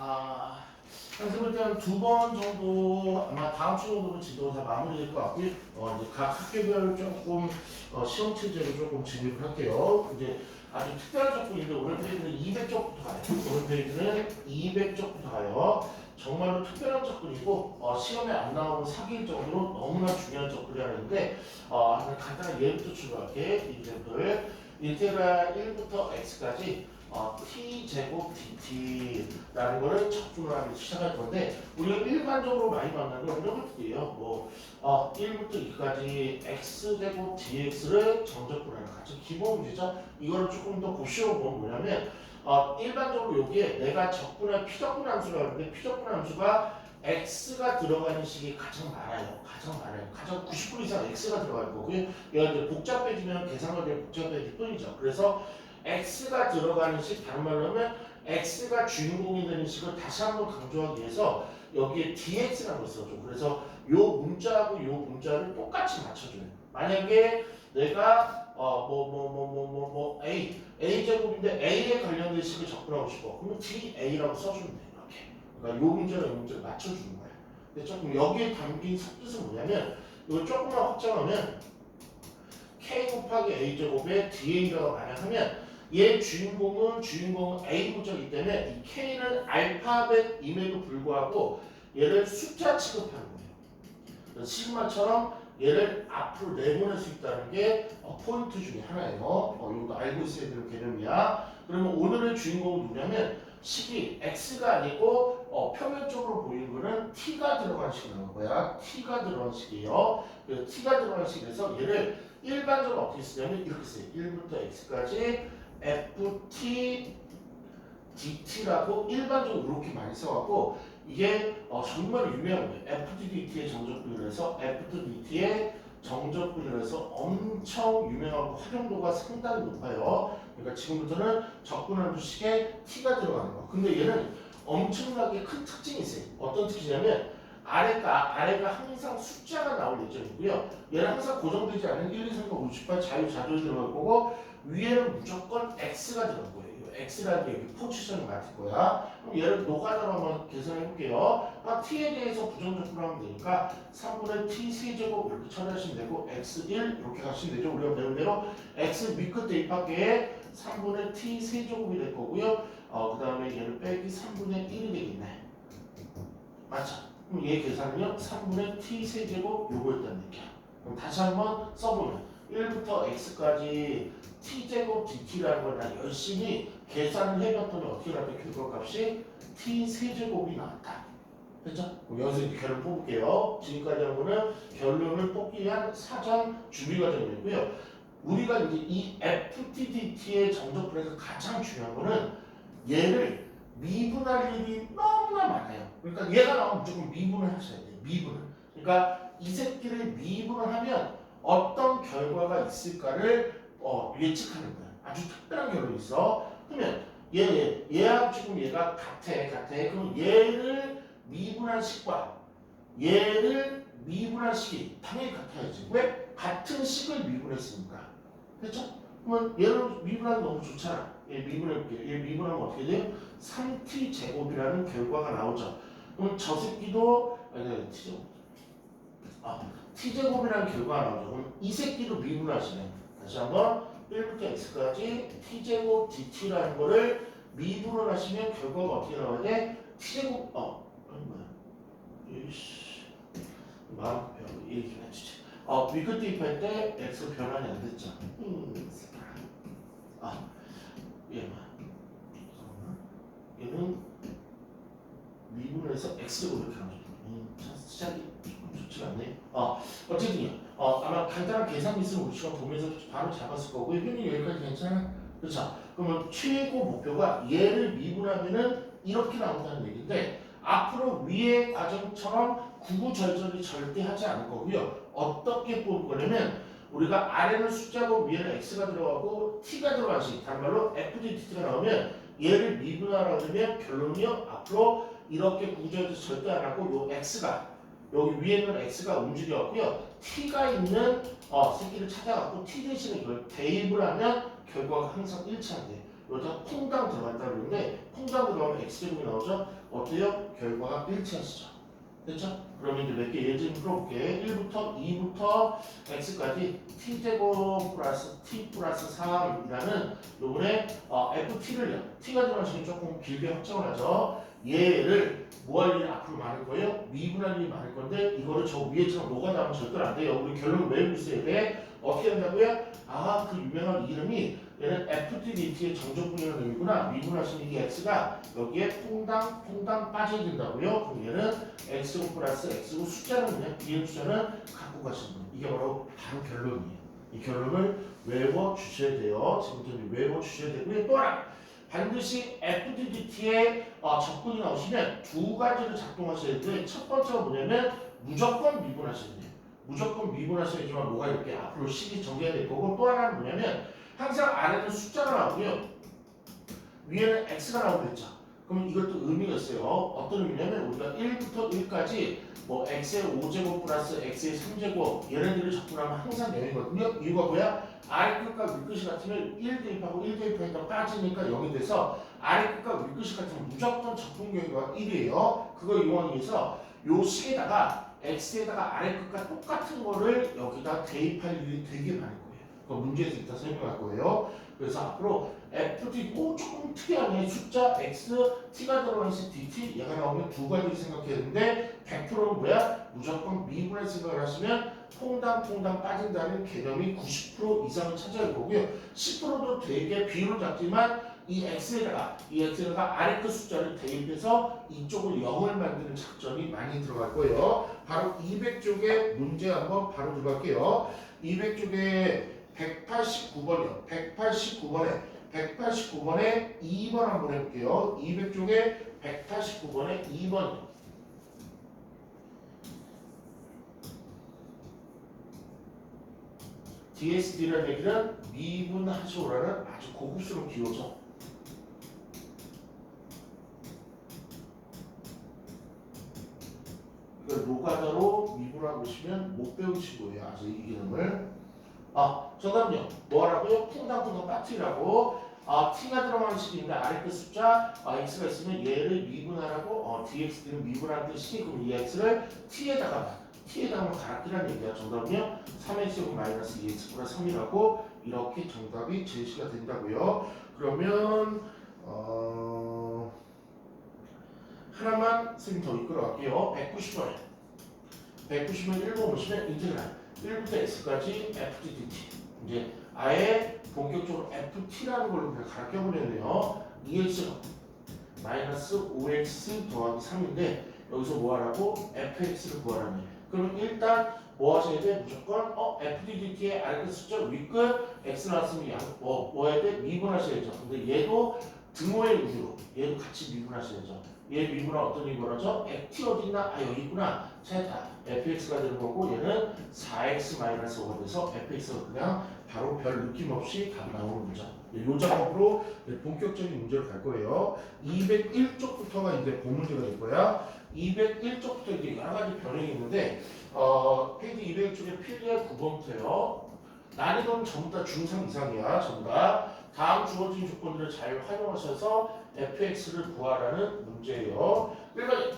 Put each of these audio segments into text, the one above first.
아, 선생님 일단 두번 정도 아마 다음 주 정도로 지도 다 마무리될 것 같고요. 어, 이제 각 학교별 조금 어, 시험 체제로 조금 진입을 할게요. 이제 아주 특별한 적분인데 오늘 페이지는 200쪽부터 가요. 오늘 페이지는 200쪽부터 가요. 정말로 특별한 접근이고 어, 시험에 안 나오는 사기일 정도로 너무나 중요한 접근이라는데 어, 간단한 예부터 출발할게. 이제부터 인테그랄 1부터 x까지 어, t 제곱 dt라는 거를 접근을 하기 시작할 건데 우리가 일반적으로 많이 만나는 건 이런 것들이에요. 뭐 어, 1부터 2까지 x 제곱 dx를 정적분하는 가장 기본 문제죠. 이거를 조금 더 고시로 보면 뭐냐면 어, 일반적으로 여기에 내가 적분할 피적분 함수가 있는데 피적분 함수가 x가 들어가는 식이 가장 많아요. 가장 많아요. 가장 90% 이상 x가 들어갈 거고요. 얘가 이제 복잡해지면 계산가 되면 복잡해질 뿐이죠. 그래서 x가 들어가는 식 다른 말로 하면 x가 주인공이 되는 식을 다시 한번 강조하기 위해서 여기에 dx라는 걸 써줘. 그래서 요 문자하고 요 문자를 똑같이 맞춰줘요. 만약에 내가 어 뭐 뭐 뭐 뭐 뭐 뭐 a a 제곱인데 a에 관련된 식을 접근하고 싶어. 그러면 da라고 써주면 돼. 이렇게. 그러니까 요 문제랑 요 문제를 맞춰주는 거야. 근데 조금 여기에 담긴 속뜻은 뭐냐면 이걸 조금만 확장하면 k 곱하기 a 제곱에 da라고 만약 하면 얘 주인공은 주인공 A 문자이기 때문에 이 K는 알파벳임에도 불구하고 얘를 숫자 취급하는 거예요. 시그마처럼 얘를 앞으로 내보낼 수 있다는 게 어, 포인트 중에 하나예요. 어, 이거 알고 있어야 되는 개념이야. 그러면 오늘의 주인공은 누구냐면 식이 x가 아니고 어, 표면적으로 보이는 거는 t가 들어간 식이 나온 거야. t가 들어간 식이에요. 그래서 t가 들어간 식에서 얘를 일반적으로 어떻게 쓰냐면 이렇게 써요. 1부터 x까지 ft dt라고 일반적으로 이렇게 많이 써갖고 이게 어, 정말 유명한 거예요. ft dt의 정적분을 해서 ft dt의 정적분을 해서 엄청 유명하고 활용도가 상당히 높아요. 그러니까 지금부터는 적분하는 식에 t가 들어가는 거. 근데 얘는 엄청나게 큰 특징이 있어요. 어떤 특징이냐면 아래가 아래가 항상 숫자가 나올 예정이고요. 얘는 항상 고정되지 않은 1, 2, 3, 4, 5, 6, 8 자유 자주 들어갈 거고 위에는 무조건 x가 들어갈 거예요. 이 x라는 게 여기 포지션이 맞을 거야. 그럼 얘를 노가다로 한번 계산해 볼게요. 아, t에 대해서 부정적으로 하면 되니까 3분의 t 세제곱 이렇게 처리하시면 되고 x1 이렇게 가시면 되죠. 우리가 배운 대로 x 밑끝에 입학계에 3분의 t 세제곱이 될 거고요. 어, 그 다음에 얘를 빼기 3분의 1이 되겠네. 맞죠? 그럼 얘 계산은요 3분의 t 세제곱 요거였다는 얘기야. 그럼 다시 한번 써보면 1부터 x까지 t제곱 dt라는 걸 나 열심히 계산을 해봤더니 어떻게 나왔대 결과값이 t 세제곱이 나왔다. 됐죠? 그럼 여기서 이제 결론 뽑을게요. 지금까지 한 거는 결론을 뽑기 위한 사전 준비 과정이고요. 우리가 이제 이 FTDT의 정적분에서 가장 중요한 거는 얘를 미분할 일이 너무나 많아요. 그러니까 얘가 나오면 무조건 미분을 하셔야 돼요. 미분을. 그러니까 이 새끼를 미분을 하면 어떤 결과가 있을까를 어, 예측하는 거야. 아주 특별한 결론이 있어. 그러면 얘, 얘, 얘하고 지금 얘가 같아, 같아. 그럼 얘를 미분한 식과 얘를 미분한 식이 당연히 같아야지. 왜? 같은 식을 미분했으니까. 그렇죠? 그러면 얘를 미분하면 너무 좋잖아. 얘 미분해볼게요. 얘 미분하면 어떻게 돼요? 3t 제곱이라는 결과가 나오죠. 그럼 저 새끼도 아니 t 제곱. 아 t 제곱이라는 결과가 나오죠. 그럼 이 새끼도 미분하시네. 다시 한번 1부터 x까지 t 제곱 dt라는 거를 미분을 하시면 결과가 어떻게 나와야 돼? t 제곱 어 뭐야? 이씨 마음 얘기 좀 해주지. 어 위끝 대입할 때 x 변환이 안 됐죠. 음, 아 얘만 얘는 미분해서 x로 이렇게 나오죠. 음, 자, 시작이 좋지가 않네. 어, 어쨌든요. 어, 아마 간단한 계산 미스는 우리 시간 보면서 바로 잡았을 거고요. 효율 여기까지 괜찮아? 그렇죠. 그러면 최고 목표가 얘를 미분하면은 이렇게 나온다는 얘기인데 앞으로 위의 과정처럼 구구절절이 절대 하지 않을 거고요. 어떻게 볼 거냐면 우리가 아래는 숫자고 위에는 x가 들어가고 t가 들어간 식, 다른 말로 fdt가 나오면 얘를 미분하라고 하면 결론이요. 앞으로 이렇게 구조해서 절대 안 하고 요 x가 여기 위에는 x가 움직여갖고요. t가 있는 어, 새끼를 찾아갖고 t 대신에 이걸 대입을 하면 결과가 항상 일치한대. 여기다 콩당 들어간다 그러는데 콩당 들어가면 x제곱이 나오죠? 어때요? 결과가 일치하시죠? 됐죠? 그러면 이제 몇개좀 풀어볼게 1부터 2부터 x까지 t제곱 플러스 t 플러스 3이라는 요번에 어, ft를요 t가 들어간 식이 조금 길게 확정을 하죠 얘를 뭐할 일이 앞으로 많을 거예요? 미분할 일이 많을 건데 이거를 저 위에처럼 녹아나면 절대 안 돼요 우리 결론을 외우고 있어야 돼 어떻게 한다고요? 아 그 유명한 이름이 얘는 FTDT의 정적분이라는 의미구나. 미분하시는 이 x가 여기에 퐁당 퐁당 빠져야 된다고요. 그럼 얘는 x제곱 플러스 x고 숫자는 그냥 뒤에 숫자는 갖고 가시는 거예요. 이게 바로 바로 결론이에요. 이 결론을 외워 주셔야 돼요. 지금부터 외워 주셔야 되고요. 또 하나 반드시 FTDT의 어, 적분이 나오시면 두 가지를 작동하셔야 되는데 첫 번째가 뭐냐면 무조건 미분하셔야 돼요. 무조건 미분하셔야지만 뭐가 이렇게 앞으로 식이 정해야 될 거고 또 하나는 뭐냐면 항상 아래는 숫자가 나오고요. 위에는 x가 나오고 그랬죠. 그럼 이것도 의미가 있어요. 어떤 의미냐면 우리가 1부터 1까지 뭐 x의 5제곱 플러스 x의 3제곱 얘네들을 적분하면 항상 0이거든요. 이유가 뭐야? 아래 끝과 윗끝이 같으면 1 대입하고 1 대입하니까 빠지니까 0이 돼서 아래 끝과 윗끝이 같으면 무조건 적분 결과가 1이에요. 그걸 이용하기 위해서 요 식에다가 x에다가 아래 끝과 똑같은 거를 여기다 대입할 일이 되게 거예요. 그 문제에서 이따 설명할 거예요. 그래서 앞으로 ft 오 조금 특이하네 숫자 x t가 들어간 시 dt 얘가 나오면 두 가지 생각해야 되는데 100%는 뭐야? 무조건 미분의 생각을 하시면 퐁당퐁당 빠진다는 개념이 90% 이상을 차지할 거고요. 10%도 되게 비율은 작지만 이 x에다가 이 x에다가 아래 끝 숫자를 대입해서 이쪽을 0을 만드는 작전이 많이 들어갈 거예요. 바로 200쪽의 문제 한번 바로 들어갈게요. 200쪽에 189번이요. 189번에 189번에 2번 한번 해볼게요. 200쪽에 189번에 2번이요. DSD라는 얘기는 미분하시오라는 아주 고급스러운 기호죠. 이걸 노가다로 미분하고 보시면 못 배우신 거예요. 아직 이 기능을. 아, 정답은요. 뭐 하라고요? 쿵당쿵당 빠트리라고. 아, t가 들어가는 식인데 아래 끝 숫자 아, x가 있으면 얘를 미분하라고 어, dx는 미분하는 뜻이 그럼 이 x를 t에다가 t에다가 갈아끼라는 얘기야. 정답은요. 3x제곱 마이너스 2x 플러스 3이라고 이렇게 정답이 제시가 된다고요. 그러면 어, 하나만 선생님 더 이끌어갈게요. 190번에 190번 1번 보시면 인테그랄 1부터 x까지 ftdt 이제 아예 본격적으로 ft라는 걸로 그냥 가르쳐버렸네요 2x 마이너스 5x 더하기 3인데 여기서 뭐 하라고? fx를 거예요 그러면 일단 뭐 하셔야 돼? 무조건 어 FDDT의 아래끝 숫자 윗끝 x 나왔으면 양, 어, 뭐 해야 돼? 미분하셔야죠 근데 얘도 등호의 우주로 얘도 같이 미분하셔야죠 얘 미분은 어떤 미분하죠? ft 어딨나? 아 여기 있구나 찾았다 fx가 되는 거고 얘는 4x 마이너스 5가 돼서 fx가 그냥 바로 별 느낌 없이 답 나오는 문자 요 작업으로 본격적인 문제로 갈 거예요. 201쪽부터가 이제 본 문제가 될 거야. 201쪽부터 이제 여러 가지 변형이 있는데 어, 페이지 201쪽에 필기할 9번부터요. 난이도는 전부 다 중상 이상이야 전부 다. 다음 주어진 조건들을 잘 활용하셔서 fx를 구하라는 문제예요. 1번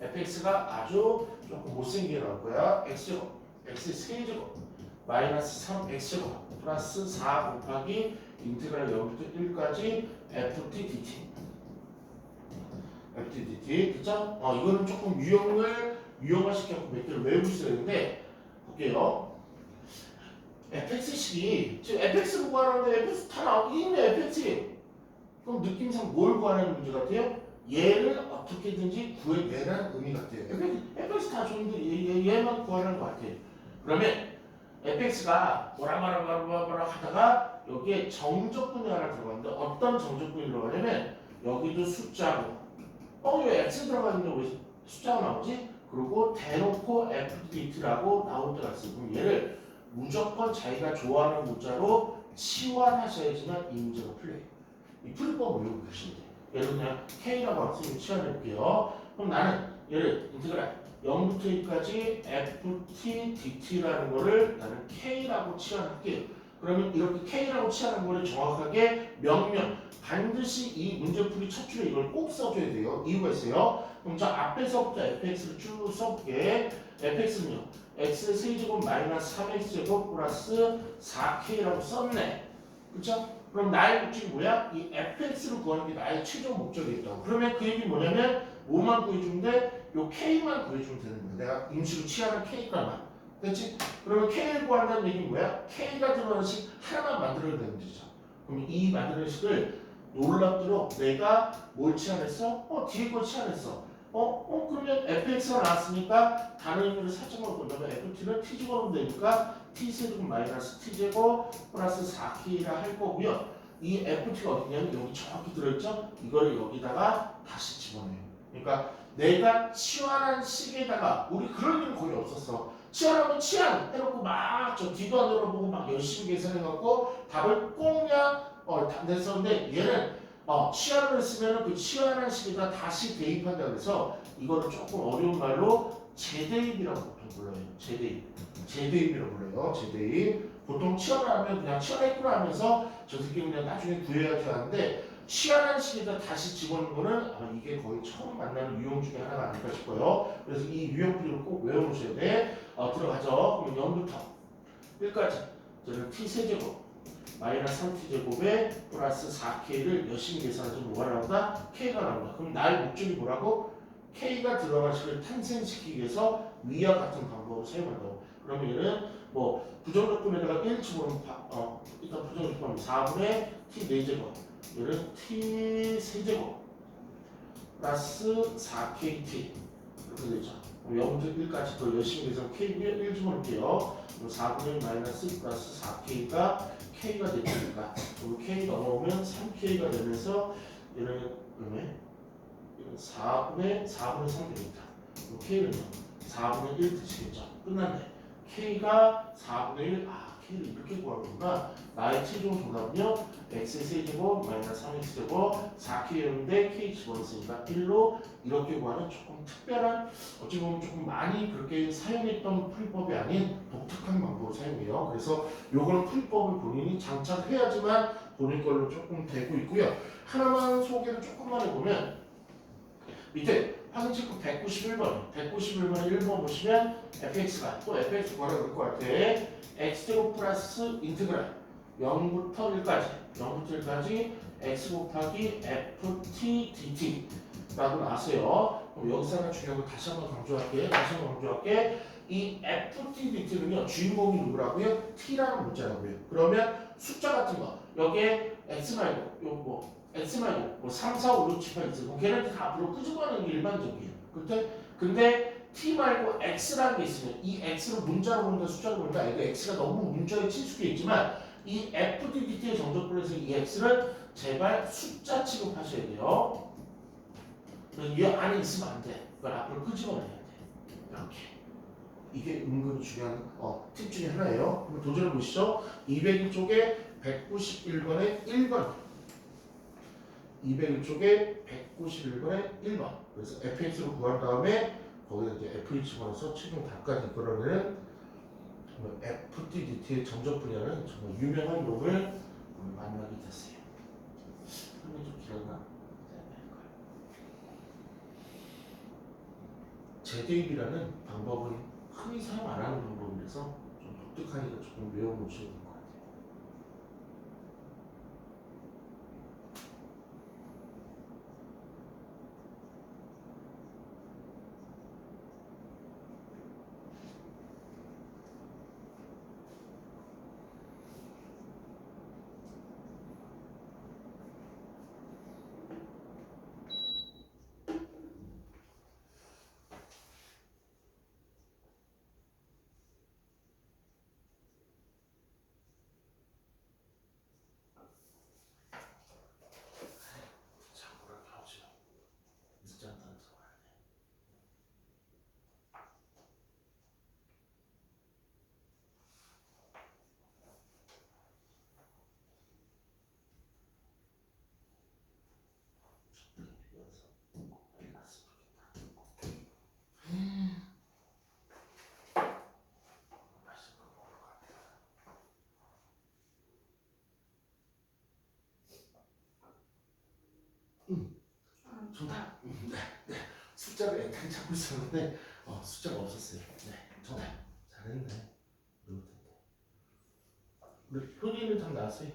fx가 아주 조금 못생기게 나올 거야 x제곱 x 세제곱 마이너스 3x제곱 플러스 4 곱하기 인테그랄 0부터 1까지 ft dt ft dt 그죠? 어 이거는 조금 유형을 유형화시켜서 몇 개를 외우고 있어야 되는데 볼게요 fx식이 지금 fx 구하라는데 fx 다 나오고 있네 fx 그럼 느낌상 뭘 구하는 문제 같아요? 얘를 어떻게든지 구해내라는 의미 같아요. fx 다 좋은데 얘만 구하라는 것 같아요. 그러면 fx가 뭐라 뭐라 뭐라 뭐라 뭐라 하다가 여기에 정적분이 하나 들어가는데 어떤 정적분이 들어가냐면 여기도 숫자고 어 이거 x 들어가 있는데 왜 숫자가 나오지? 그리고 대놓고 fdt라고 나올 때가 있어요. 그럼 얘를 무조건 자기가 좋아하는 문자로 치환하셔야지만 이 문제가 풀려요. 이 풀이법을 외우고 계시면 돼요 예를 그냥 k라고 학생님 치환해 볼게요 그럼 나는 얘를 인테그랄 0부터 2까지 ft dt라는 거를 나는 k라고 치환할게요 그러면 이렇게 K라고 취하는 거를 정확하게 명명 반드시 이 문제풀이 첫 줄에 이걸 꼭 써줘야 돼요. 이유가 있어요. 그럼 저 앞에서부터 fx를 쭉 써볼게. fx는요. x 세제곱 마이너스 3x제곱 플러스 4k라고 썼네. 그쵸? 그럼 나의 목적이 뭐야? 이 fx를 구하는 게 나의 최종 목적이겠다. 그러면 그 얘기 뭐냐면 뭐만 구해주는데 요 k만 구해주면 되는 거야. 내가 임시로 취하는 k가만. 됐지? 그러면 k를 구한다는 얘기는 뭐야? k가 들어가는 식 하나만 만들어야 되는 거죠. 그럼 이 만드는 식을 놀랍도록 내가 뭘 치환했어? 어 뒤에 걸 치환했어. 어? 어 그러면 fx가 나왔으니까 다른 의미를 살짝만 본다면 ft는 t제곱으로 되니까 t세제곱 마이너스 t제곱 플러스 4k라 할 거고요. 이 ft가 어디냐면 여기 정확히 들어있죠? 이거를 여기다가 다시 집어넣어요. 그러니까 내가 치환한 식에다가 우리 그런 일은 거의 없었어. 치환하면 치환 해놓고 막 저 뒤도 안 돌아보고 막 열심히 계산해갖고 답을 꽁냥 어, 다 냈었는데 얘는 어, 치환을 했으면 그 치환한 식에다 다시 대입한다 그래서 이거를 조금 어려운 말로 재대입이라고 보통 불러요. 재대입. 재대입이라고 불러요. 재대입. 보통 치환을 하면 그냥 치환했구나 하면서 저 새끼 그냥 나중에 구해야지 하는데 치환한 식에다 다시 집어넣는 거는 아마 이게 거의 처음 만나는 유형 중에 하나가 아닐까 싶어요. 그래서 이 유형풀이를 꼭 외워놓으셔야 돼. 어, 들어가죠. 그러면 0부터 1까지 저는 t 세제곱 마이너스 3t제곱에 플러스 4k를 열심히 계산해서 뭐가 나온다? k가 나온다. 그럼 나의 목적이 뭐라고? K가 들어간 식을 탄생시키기 위해서 위와 같은 방법을 사용한다고. 그러면 얘는 뭐 부정적분에다가 1 집어넣으면 바- 어, 일단 부정적분 4분의 t 4제곱 얘는 t 세제곱 플러스 4kt 이렇게 되죠. 0부터 1까지 더 열심히 계산 k고요. 1 집어넣을게요. 그럼 4분의 마이너스 플러스 4k가 k가 되니까 그럼 k 넘어오면 3k가 되면서 얘는 그러면 4분의 4분의 3 됩니다. 그럼 k는요 4분의 1 드시겠죠. 끝났네. k가 4분의 1, 아 k를 이렇게 구하는구나. 나의 최종 정답은요 x 세제곱 마이너스 3x제곱 4k였는데 k 집어넣었으니까 1로 이렇게 구하는 조금 특별한 어찌 보면 조금 많이 그렇게 사용했던 풀이법이 아닌 독특한 방법을 사용해요. 그래서 요거는 풀이법을 본인이 장착해야지만 본인 걸로 조금 되고 있고요. 하나만 소개를 조금만 해보면 밑에 확인 체크 191번, 191번에 1번 보시면 fx가 또 fx 구하라 그럴 것 같아. x제곱 플러스 인테그랄 0부터 1까지 0부터 1까지 x 곱하기 ft dt 라고 나왔어요. 그럼 여기서 하나 중요한 거 다시 한번 강조할게. 다시 한번 강조할게. 이 ft dt는요 주인공이 누구라고요? t라는 문자라고요. 그러면 숫자 같은 거 여기에 x 말고 요뭐 x 말고 뭐 3, 4, 5, 6, 7, 8 있어. 그럼 걔네들 다 앞으로 끄집어내는 게 일반적이에요. 근데 근데 t 말고 x라는 게 있으면 이 x를 문자로 보는가 숫자로 보는가 이거 x가 너무 문자에 친숙해 있지만 이 FDDT의 정적분에서 이 x를 제발 숫자 취급하셔야 돼요. 이 안에 있으면 안 돼. 그걸 앞으로 끄집어내야 돼. 이렇게. 이게 은근히 중요한 어, 팁 중에 하나예요. 그럼 도전해 보시죠. 201쪽에 191번에 1번. 201쪽에 191번에 1번. 그래서 fx로 구한 다음에 거기다 이제 f를 집어넣어서 최종 답까지 이끌어내는 정말 FTDT의 정적 분야는 정말 유명한 놈을 만나게 됐어요. 설명 좀 길었나? 재대입이라는 방법은 흔히 사용 안 하는 방법이라서 좀 독특하니까 조금 외워놓으셔야 될것 아, 정답. 음, 네, 네. 숫자를 애타게 찾고 있었는데 어, 숫자가 없었어요. 네, 정답. 잘했네. 못했네. 우리 효리는 참 나왔어요.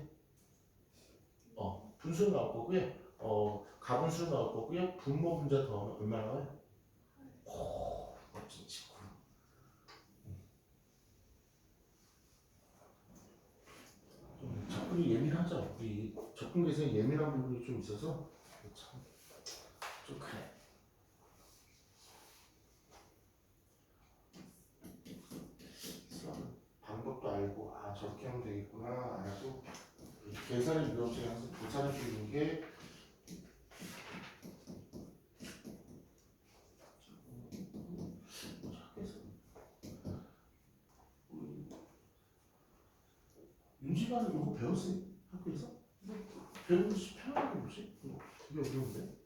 어, 분수 나올 거고요. 어, 가분수 나올 거고요. 분모 분자 더하면 얼마 나 와요? 오, 멋진 친구. 좀 접근이 예민하죠. 우리 접근 개선에 예민한 부분이 좀 있어서 참. 좀 그래. 방법도 알고 아 저렇게 하면 되겠구나 알아도 이 계산의 유형증에 항상 도사를 주는 게 자, 그래서 우리 윤지관은 이거 배웠어요? 학교에서? 편하게 뭐지? 이거 되게 어려운데?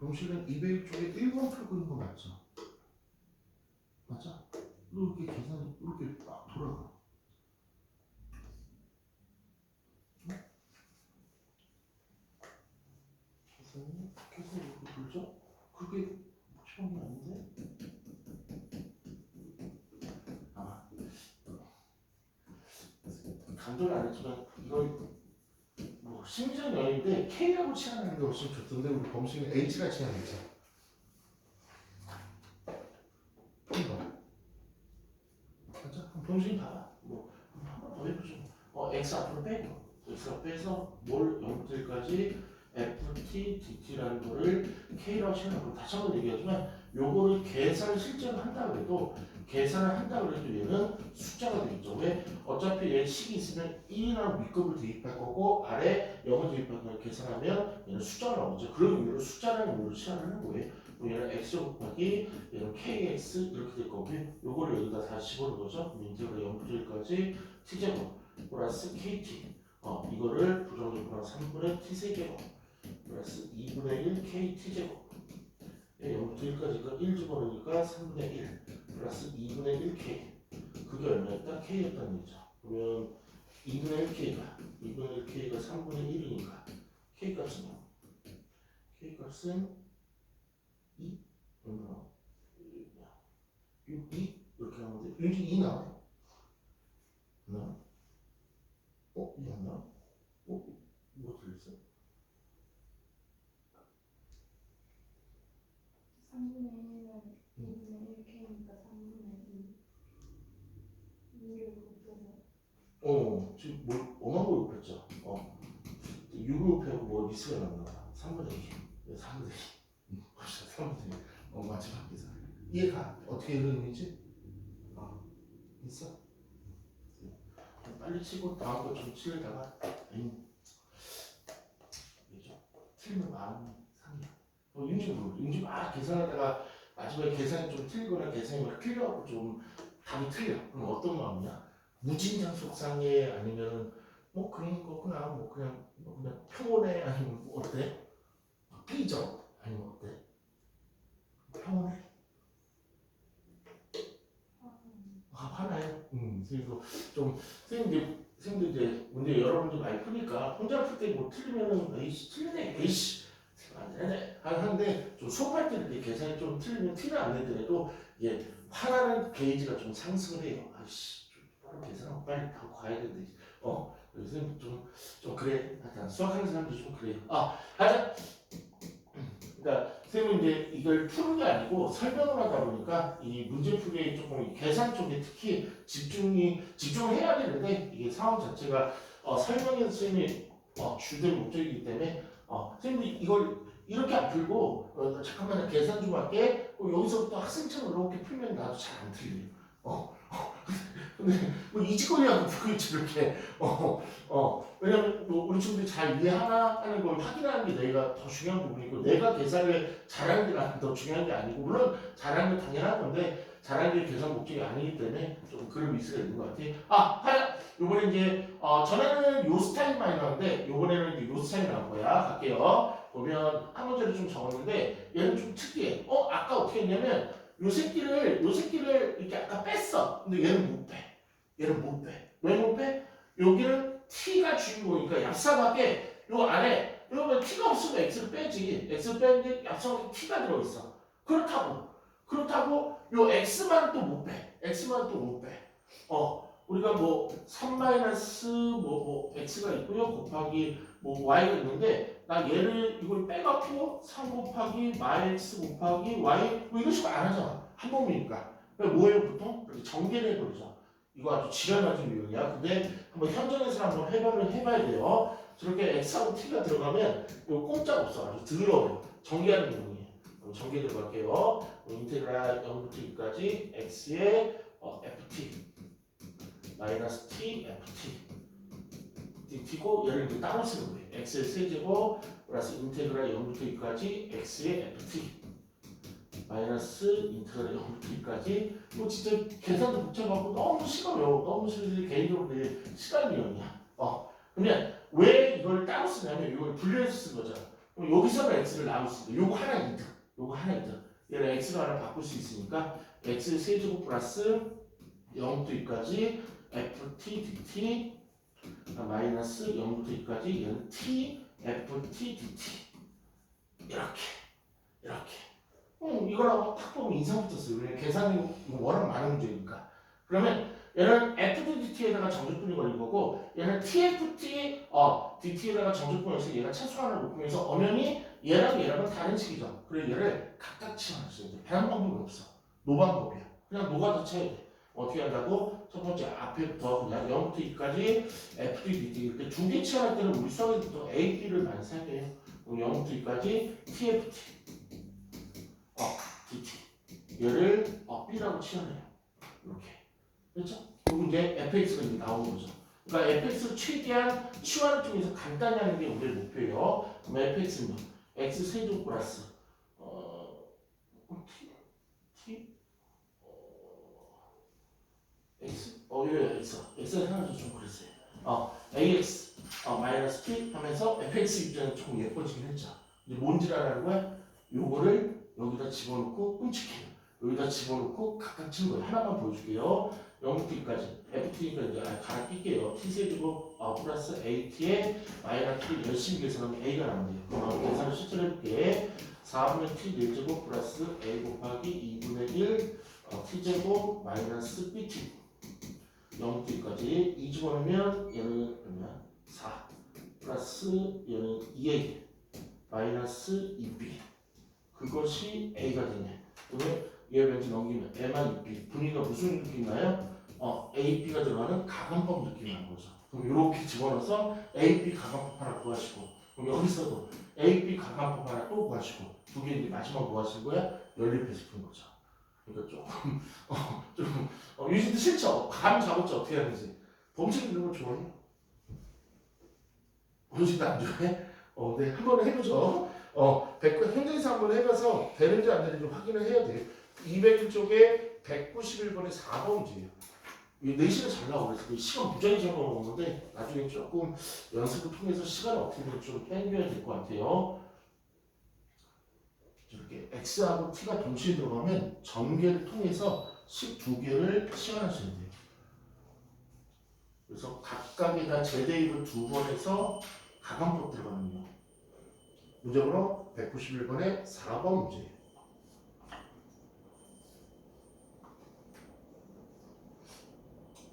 병실은 201쪽에 1번 풀고 있는 거 맞죠? 이렇게 계산이 이렇게 막 돌아가. 응? 계산이 계산이 이렇게 돌죠? 그게 게 아닌데? 아마 강조를 안 했지만 이걸 뭐 심리적 연인데 K하고 치환하는 게 훨씬 좋던데 우리 범식은 H가 치환했죠. 이거 맞아? 그럼 범식이 봐봐. 뭐 한 번 더 해보죠. 어 X 앞으로 빼고 X 앞으로 빼서 뭘 0부터까지 FT, DT라는 거를 K라고 치환하고 다시 한번 얘기하지만 요거를 계산을 실제로 한다 그래도 계산을 한다 그래도 얘는 숫자가 되겠죠. 왜? 어차피 얘 식이 있으면 1이라는 밑급을 대입할 거고 아래 0을 대입할 걸 계산하면 얘는 숫자가 나오죠. 그런 의미로 숫자라는 의미로 치환하는 거예요. 얘는 x 곱하기 얘는 kx 이렇게 될 거고요. 요거를 여기다 다시 집어넣은 거죠. 인테그랄 0부터 1까지 t제곱 플러스 kt 어 이거를 부정적으로 3분의 t세제곱 플러스 2분의 1 kt제곱 0부터 1까지가 1 집어넣으니까 3분의 1 플러스 2분의 1k 그게 얼마였다? k였다는 얘기죠. 그러면 2분의 1k가 2분의 1k가 3분의 1이니까 k 값은요? k 값은 2 얼마나? 6, 2 이렇게 돼. 여기 2 나와요. 안나 와? 어? 2안 나와? 어? 뭐 들렸어? 3분의 1은 2분의 1K니까 3분의 2. 2를 곱해서 어 지금 뭘 엄한 거 욕했죠? 어 6을 곱하고 뭐 미스가 났나 봐. 3분의 2 3분의 2 음, 벌써 3분의 2 어 마지막 계산 이해가 어떻게 흐름이지? 어 있어? 좀 빨리 치고 다음 거좀 치려다가 왜죠? 틀리면 마음이 상해 어 윤지 모르 윤지 막 계산하다가 마지막에 계산이 좀 틀리거나 계산이 막 틀려갖고 좀 답이 틀려 그럼 어떤 마음이야? 무진장 속상해 아니면 뭐 그런 거구나 뭐 그냥 뭐 그냥 평온해 아니면 뭐 어때? 삐져 아니면 어때? 평온해? 아 화나요? 음 그래서 좀 선생님들 선생님들 이제 문제 여러분들 많이 푸니까 혼자 풀 때 뭐 틀리면은 에이씨 틀리네 에이씨. 안 되네 하는데 좀 수업할 때 이렇게 계산이 좀 틀리면 티를 안 내더라도 이게 화나는 게이지가 좀 상승을 해요. 아이씨 좀 빨리 계산하고 빨리 하고 가야 되는데. 어 그래서 좀, 좀 그래. 약간 수학하는 사람들 좀 그래요. 아 하자 그러니까 선생님은 이제 이걸 푸는 게 아니고 설명을 하다 보니까 이 문제 풀이에 조금 이 계산 쪽에 특히 집중이 집중을 해야 되는데 이게 상황 자체가 어, 설명해서 선생님이 어, 주된 목적이기 때문에 어, 선생님이 이걸 이렇게 안 풀고 어, 잠깐만 계산 좀 할게. 어, 여기서부터 학생처럼 이렇게 풀면 나도 잘 안 틀려요. 어, 근데 뭐 이직거리하고 그렇지 이렇게 어, 어 왜냐면 뭐 우리 친구들이 잘 이해하나 하는 걸 확인하는 게 내가 더 중요한 부분이고 내가 계산을 잘하는 게 나는 더 중요한 게 아니고 물론 잘하는 게 당연한 건데 잘하는 게 계산 목적이 아니기 때문에 좀 그런 미스가 있는 것 같아요. 아 하나 요번에 이제 어 전에는 요 스타일 많이 나왔는데 요번에는 이제 요 스타일 나온 거야 갈게요. 보면 한 문제를 좀 적었는데 얘는 좀 특이해. 어 아까 어떻게 했냐면 요 새끼를 요 새끼를 이렇게 아까 뺐어. 근데 얘는 못 빼. 얘는 못 빼. 왜 못 빼? 여기는 t가 주인공이니까 얍삽하게 요 안에 여러분 t가 없으면 x를 빼지. x 빼는데 얍삽하게 t가 들어있어. 그렇다고 그렇다고 요 x만 또 못 빼. x만 또 못 빼. 어 우리가 뭐3 마이너스 뭐, 뭐 x가 있고요 곱하기 뭐 y가 있는데 나 얘를 이걸 빼갖고 3 곱하기 마이너스 곱하기 y 뭐 이런 식으로 안 하잖아 한 번이니까 그러니까 뭐예요 보통 이렇게 전개를 해버리죠 이거 아주 지랄맞은 유형이야. 근데 한번 현장에서 한번 해봐를 해봐야 돼요. 저렇게 x하고 t가 들어가면 이거 꼼짝 없어. 아주 더러워요. 전개하는 유형이에요. 그럼 전개 들어갈게요. 뭐 인테그랄 0부터 2까지 x의 어, ft 마이너스 t ft dt고 얘를 이제 따로 쓰는 거예요. x의 세제곱 플러스 인테그랄 0부터 2까지 x의 ft 마이너스 0부터 2까지 뭐 진짜 계산도 복잡하고 너무 시간 외워 너무 실들이 개인적으로 내 시간 이용이야. 어 그러면 왜 이걸 따로 쓰냐면 이걸 분류해서 쓴 거잖아. 그럼 여기서는 x를 나눌 수 있어. 요거 하나 이득. 요거 하나 이득. 얘를 x로 하나 바꿀 수 있으니까 x 세제곱 플러스 0부터 2까지 ft dt 마이너스 0부터 2까지 얘는 t ft dt 이렇게 이렇게 어, 이거라고 딱 보면 인상 붙었어요. 왜냐면 계산이 이거 워낙 많은 문제니까. 그러면 얘는 ft dt에다가 정적분이 걸린 거고 얘는 tft 어, dt에다가 정적분이 있어 얘가 최소한을 높이면서 엄연히 얘랑 얘랑은 다른 식이죠. 그래서 얘를 각각 치환했어요 다른 방법이 없어. 노방법이야. 그냥 노가다 쳐야 돼 어떻게 한다고? 첫 번째 앞에부터 그냥 0부터 2까지 FD, DT. 이렇게 두 개 치환할 때는 우리 수학에서 A, B를 많이 사용해요. 그럼 0부터 2까지 TFT, 어, DT 얘를 어, B라고 치환해요. 이렇게 그렇죠? 그리고 이제 FX가 이제 나오는 거죠. 그러니까 FX를 최대한 치환을 통해서 간단히 하는 게 우리의 목표예요. 그럼 FX는 X 세제곱 플러스 어, T, T x 어 여기 있어 x가 생각해서 좀 그랬어요 어 ax 어 마이너스 t 하면서 fx 조금 예뻐지긴 했죠 이제 뭔지 알아는 거야 요거를 여기다 집어넣고 끔찍해요. 여기다 집어넣고 각각 친 거예요 하나만 보여줄게요. 0부터까지. Ft니까 이제 아, 갈아 낄게요. T 세제곱 어, 플러스 at에 마이너스 t 열심히 계산하면 a가 나온대요 그럼 계산을 실제로 해볼게. 4분의 t 4제곱 플러스 a 곱하기 2분의 1 어, t제곱 마이너스 bt 0부터까지. 2 집어넣으면 얘는 얼마? 4 플러스 얘는 2a 마이너스 2b 그것이 a가 되네 그러면 얘 왠지 넘기면 a만 2b 분위기가 무슨 느낌 나요? 어, a, b가 들어가는 가관법 느낌이 나는 거죠 그럼 이렇게 집어넣어서 a, b 가관법 하나 구하시고 그럼 여기서도 a, b 가관법 하나 또 구하시고 두 개 이제 마지막 구하신 거야? 연립해서 푼 거죠 그러니까 조금 어, 좀 어, 유진도 싫죠? 감 잡았죠? 어떻게 하는지. 범칙 이런 거 좋아해? 유진도 안 좋아해? 어, 네, 한 번은 해보죠. 어, 100, 현장에서 한번 해봐서 되는지 안 되는지 확인을 해야 돼. 201쪽에 191번에 4번 문제예요. 이 내시가 잘그 시간 무지하게 잘 나오는데 나중에 조금 연습을 통해서 시간을 어떻게 좀 땡겨야 될 것 같아요. 이렇게 X하고 T가 동시에 들어가면 전개를 통해서 12개를 시연하시면 돼요. 그래서 각각에다 제대입을 두 번 해서 가감법 들어가는요. 문제번호 191번에 4번 문제예요.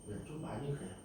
네, 좀 많이 그래요.